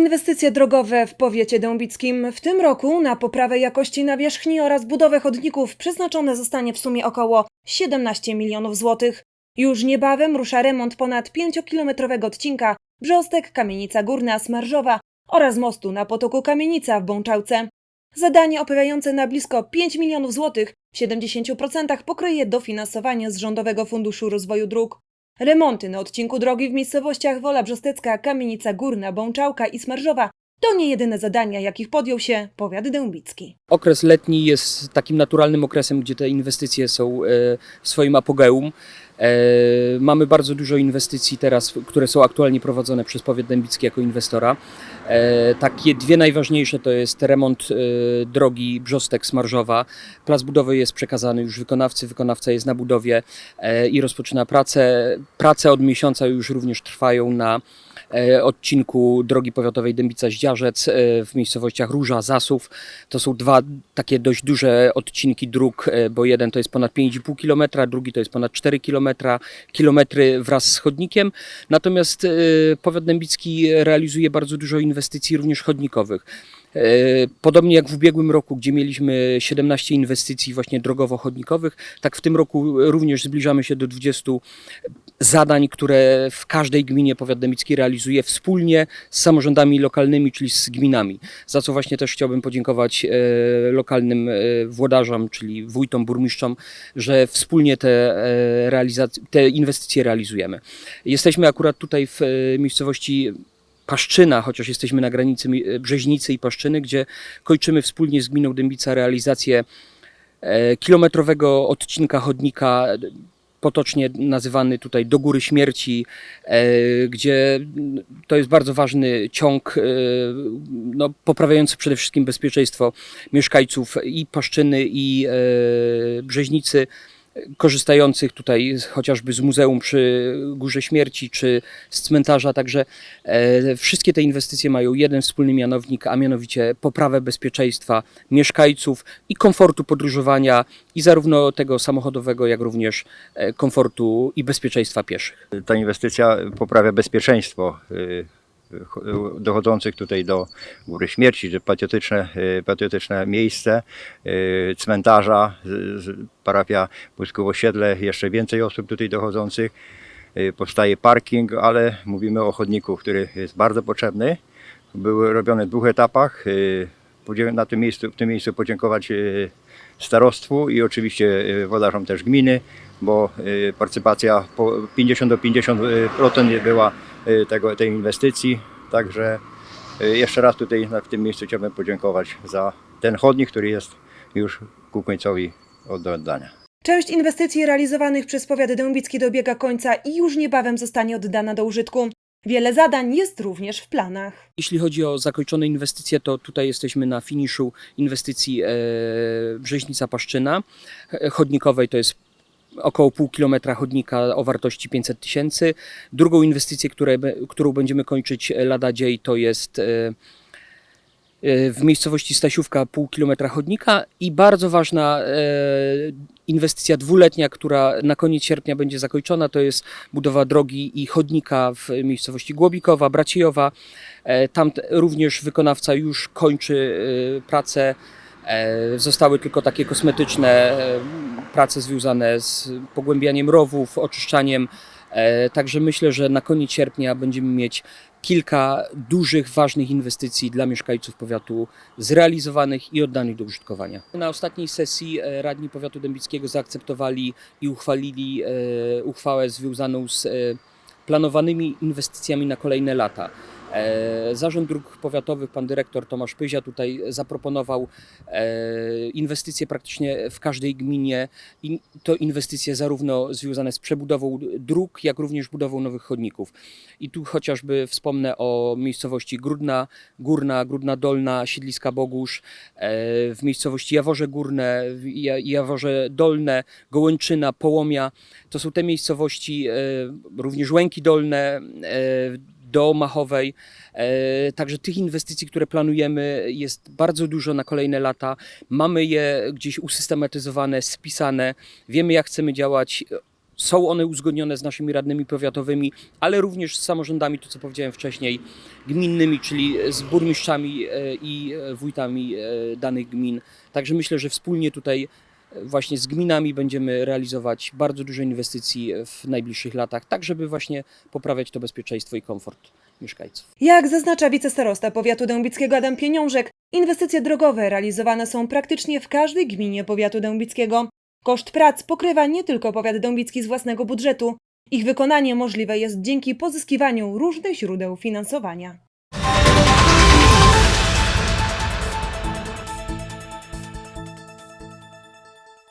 Inwestycje drogowe w powiecie dębickim w tym roku na poprawę jakości nawierzchni oraz budowę chodników przeznaczone zostanie w sumie około 17 milionów złotych. Już niebawem rusza remont ponad 5-kilometrowego odcinka Brzostek, Kamienica Górna, Smarżowa oraz mostu na potoku Kamienica w Bączałce. Zadanie opowiadające na blisko 5 milionów złotych w 70% pokryje dofinansowanie z Rządowego Funduszu Rozwoju Dróg. Remonty na odcinku drogi w miejscowościach Wola Brzostecka, Kamienica Górna, Bączałka i Smarżowa to nie jedyne zadania, jakich podjął się powiat dębicki. Okres letni jest takim naturalnym okresem, gdzie te inwestycje są e, w swoim apogeum. E, Mamy bardzo dużo inwestycji teraz, które są aktualnie prowadzone przez powiat dębicki jako inwestora. E, Takie dwie najważniejsze to jest remont drogi Brzostek-Smarżowa. Plac budowy jest przekazany już wykonawcy, wykonawca jest na budowie i rozpoczyna pracę. Prace od miesiąca już również trwają na odcinku drogi powiatowej Dębica-Zdziarzec e, w miejscowościach Róża, Zasów. To są dwa takie dość duże odcinki dróg, e, bo jeden to jest ponad 5,5 km, drugi to jest ponad 4 km, kilometry wraz z chodnikiem. Natomiast e, powiat dębicki realizuje bardzo dużo inwestycji również chodnikowych. E, Podobnie jak w ubiegłym roku, gdzie mieliśmy 17 inwestycji właśnie drogowo-chodnikowych, tak w tym roku również zbliżamy się do 20 zadań, które w każdej gminie powiat dębicki realizuje wspólnie z samorządami lokalnymi, czyli z gminami. Za co właśnie też chciałbym podziękować e, lokalnym e, włodarzom, czyli wójtom, burmistrzom, że wspólnie te, te inwestycje realizujemy. Jesteśmy akurat tutaj w miejscowości Paszczyna, chociaż jesteśmy na granicy mi- Brzeźnicy i Paszczyny, gdzie kończymy wspólnie z gminą Dębica realizację e, kilometrowego odcinka chodnika e, potocznie nazywany tutaj do góry śmierci, e, gdzie mm, to jest bardzo ważny ciąg, e, no, poprawiający przede wszystkim bezpieczeństwo mieszkańców i Paszczyny i e, Brzeźnicy, korzystających tutaj chociażby z muzeum przy Górze Śmierci czy z cmentarza. Także e, wszystkie te inwestycje mają jeden wspólny mianownik, a mianowicie poprawę bezpieczeństwa mieszkańców i komfortu podróżowania i zarówno tego samochodowego, jak również e, komfortu i bezpieczeństwa pieszych. Ta inwestycja poprawia bezpieczeństwo y, dochodzących tutaj do Góry Śmierci, że patriotyczne, y, patriotyczne miejsce, y, cmentarza, parafia Błyskowo-Siedle, jeszcze więcej osób tutaj dochodzących. Y, Powstaje parking, ale mówimy o chodniku, który jest bardzo potrzebny. Były robione w dwóch etapach. Na tym miejscu, w tym miejscu podziękować starostwu i oczywiście włodarzom też gminy, bo partycypacja po 50 do 50% była tego, tej inwestycji. Także y, jeszcze raz tutaj na- w tym miejscu chciałbym podziękować za ten chodnik, który jest już ku końcowi od do oddania. Część inwestycji realizowanych przez powiat dębicki dobiega końca i już niebawem zostanie oddana do użytku. Wiele zadań jest również w planach. Jeśli chodzi o zakończone inwestycje, to tutaj jesteśmy na finiszu inwestycji e, Brzeźnica Paszczyna. E, Chodnikowej to jest około pół kilometra chodnika o wartości 500 tysięcy. Drugą inwestycję, które, którą będziemy kończyć lada dzień, to jest e, e, w miejscowości Stasiówka pół kilometra chodnika i bardzo ważna e, inwestycja dwuletnia, która na koniec sierpnia będzie zakończona, to jest budowa drogi i chodnika w miejscowości Głobikowa, Braciejowa. E, Tam również wykonawca już kończy e, pracę. E, Zostały tylko takie kosmetyczne e, prace związane z pogłębianiem rowów, oczyszczaniem. E, Także myślę, że na koniec sierpnia będziemy mieć kilka dużych, ważnych inwestycji dla mieszkańców powiatu zrealizowanych i oddanych do użytkowania. Na ostatniej sesji e, radni powiatu dębickiego zaakceptowali i uchwalili e, uchwałę związaną z planowanymi inwestycjami na kolejne lata. E, Zarząd Dróg Powiatowych, pan dyrektor Tomasz Pyzia tutaj zaproponował e, inwestycje praktycznie w każdej gminie to inwestycje zarówno związane z przebudową dróg, jak również budową nowych chodników. I tu chociażby wspomnę o miejscowości Grudna Górna, Grudna Dolna, Siedliska Bogusz, e, w miejscowości Jaworze Górne, Jaworze Dolne, Gołęczyna, Połomia. To są te miejscowości, również Łęki Dolne, do Machowej. E, Także tych inwestycji, które planujemy, jest bardzo dużo na kolejne lata. Mamy je gdzieś usystematyzowane, spisane. Wiemy, jak chcemy działać. Są one uzgodnione z naszymi radnymi powiatowymi, ale również z samorządami, to co powiedziałem wcześniej, gminnymi, czyli z burmistrzami e, i e, wójtami danych gmin. Także myślę, że wspólnie tutaj właśnie z gminami będziemy realizować bardzo dużo inwestycji w najbliższych latach, tak żeby właśnie poprawiać to bezpieczeństwo i komfort mieszkańców. Jak zaznacza wicestarosta powiatu dębickiego Adam Pieniążek, inwestycje drogowe realizowane są praktycznie w każdej gminie powiatu dębickiego. Koszt prac pokrywa nie tylko powiat dębicki z własnego budżetu. Ich wykonanie możliwe jest dzięki pozyskiwaniu różnych źródeł finansowania.